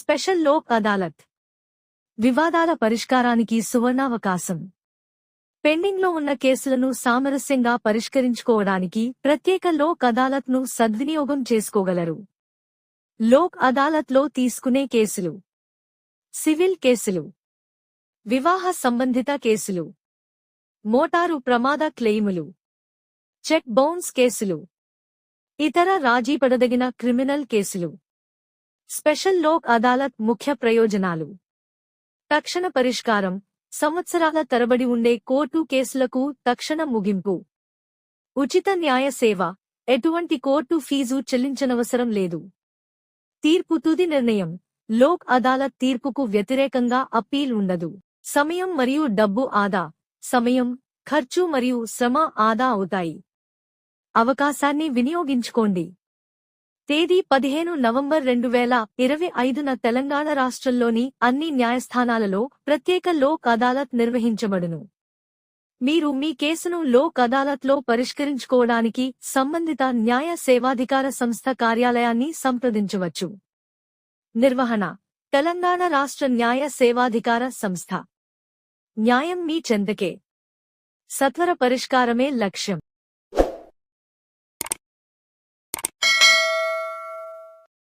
Special Lok Adalat. వివాదాల పరిష్కారానికి సువర్ణావకాశం. పెండింగ్లో ఉన్న కేసులను సామరస్యంగా పరిష్కరించుకోవడానికి ప్రత్యేక లోక్ అదాలత్ను సద్వినియోగం చేసుకోగలరు. లోక్ అదాలత్లో తీసుకునే కేసులు. సివిల్ కేసులు. వివాహ సంబంధిత కేసులు. మోటారు ప్రమాద క్లెయిములు. చెక్ బౌన్స్ కేసులు. ఇతర రాజీపడదగిన క్రిమినల్ కేసులు. స్పెషల్ లోక్ అదాలత్ ముఖ్య ప్రయోజనాలు. తక్షణ పరిష్కారం సంవత్సరాల తరబడి ఉండే కోర్టు కేసులకు తక్షణ ముగింపు. ఉచిత న్యాయ సేవ ఎటువంటి కోర్టు ఫీజు చెల్లించనవసరం లేదు. తీర్పు తుది నిర్ణయం లోక్ అదాలత్ తీర్పుకు వ్యతిరేకంగా అప్పీల్ ఉండదు. సమయం మరియు డబ్బు ఆదా సమయం ఖర్చు మరియు శ్రమ ఆదా అవుతాయి. అవకాశాన్ని వినియోగించుకోండి. తేదీ పదిహేను నవంబర్ రెండు వేల ఇరవై ఐదున తెలంగాణ రాష్ట్రంలోని అన్ని న్యాయస్థానాలలో ప్రత్యేక లోక్ అదాలత్ నిర్వహించబడును. మీరు మీ కేసును లోక్ అదాలత్లో పరిష్కరించుకోవడానికి సంబంధిత న్యాయ సేవాధికార సంస్థ కార్యాలయాన్ని సంప్రదించవచ్చు. నిర్వహణ తెలంగాణ రాష్ట్ర న్యాయ సేవాధికార సంస్థ. న్యాయం మీ చెందకే. సత్వర పరిష్కారమే లక్ష్యం.